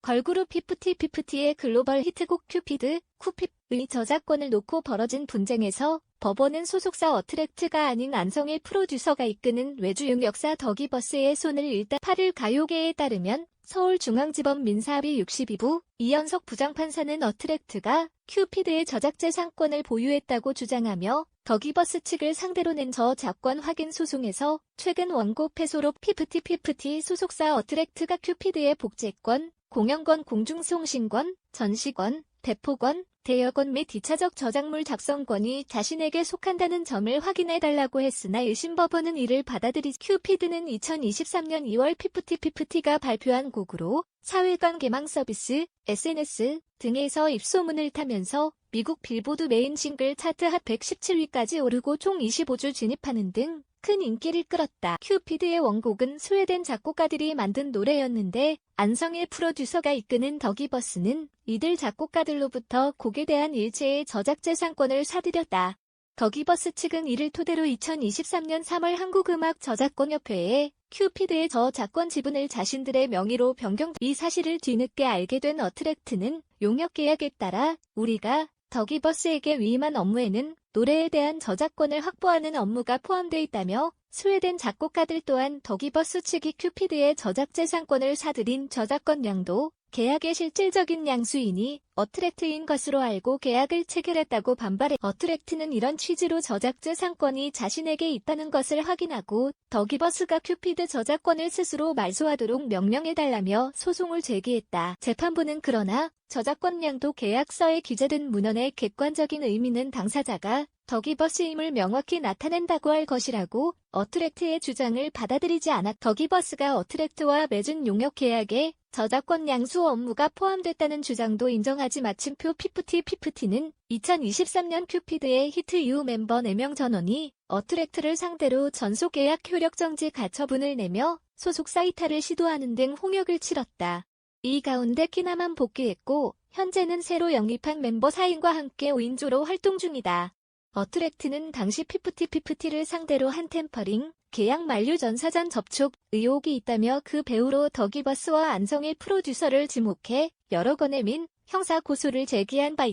걸그룹 피프티 피프티의 글로벌 히트곡 큐피드, 쿠핍의 저작권을 놓고 벌어진 분쟁에서 법원은 소속사 어트랙트가 아닌 안성의 프로듀서가 이끄는 외주용 역사 더기버스의 손을 일단 8일 가요계에 따르면 서울중앙지법 민사합의 62부 이연석 부장판사는 어트랙트가 큐피드의 저작재산권을 보유했다고 주장하며 더기버스 측을 상대로 낸 저작권 확인 소송에서 최근 원고 패소로 피프티 피프티 소속사 어트랙트가 큐피드의 복제권, 공연권 공중송신권, 전시권, 대포권, 대여권 및 2차적 저작물 작성권이 자신에게 속한다는 점을 확인해달라고 했으나 1심 법원은 이를 받아들이 큐피드는 2023년 2월 피프티 피프티가 발표한 곡으로 사회관 개망 서비스, SNS 등에서 입소문을 타면서 미국 빌보드 메인 싱글 차트 핫 117위까지 오르고 총 25주 진입하는 등 큰 인기를 끌었다. 큐피드의 원곡은 스웨덴 작곡가들이 만든 노래였는데 안성의 프로듀서가 이끄는 더기버스는 이들 작곡가들로부터 곡에 대한 일체의 저작재산권을 사들였다. 더기버스 측은 이를 토대로 2023년 3월 한국음악 저작권협회에 큐피드의 저작권 지분을 자신들의 명의로 변경 이 사실을 뒤늦게 알게 된 어트랙트는 용역 계약에 따라 우리가 더기버스에게 위임한 업무에는 노래에 대한 저작권을 확보하는 업무가 포함되어 있다며 스웨덴 작곡가들 또한 더기버스 측이 큐피드의 저작재산권을 사들인 저작권 양도 계약의 실질적인 양수인이 어트랙트인 것으로 알고 계약을 체결했다고 반발해 어트랙트는 이런 취지로 저작재산권이 자신에게 있다는 것을 확인하고 더기버스가 큐피드 저작권을 스스로 말소하도록 명령해달라며 소송을 제기했다. 재판부는 그러나 저작권 양도 계약서에 기재된 문헌의 객관적인 의미는 당사자가 더기버스임을 명확히 나타낸다고 할 것이라고 어트랙트의 주장을 받아들이지 않았 더기버스가 어트랙트와 맺은 용역 계약에 저작권 양수 업무가 포함됐다는 주장도 인정하지 마침표 피프티 피프티는 2023년 큐피드의 히트 이후 멤버 4명 전원이 어트랙트를 상대로 전속 계약 효력 정지 가처분을 내며 소속사 이탈을 시도하는 등 홍역을 치렀다. 이 가운데 키나만 복귀했고 현재는 새로 영입한 멤버 4인과 함께 5인조로 활동 중이다. 어트랙트는 당시 피프티 피프티를 상대로 한 템퍼링, 계약 만료 전 사전 접촉 의혹이 있다며 그 배우로 더기버스와 안성의 프로듀서를 지목해 여러 건의 민, 형사 고소를 제기한 바 있다.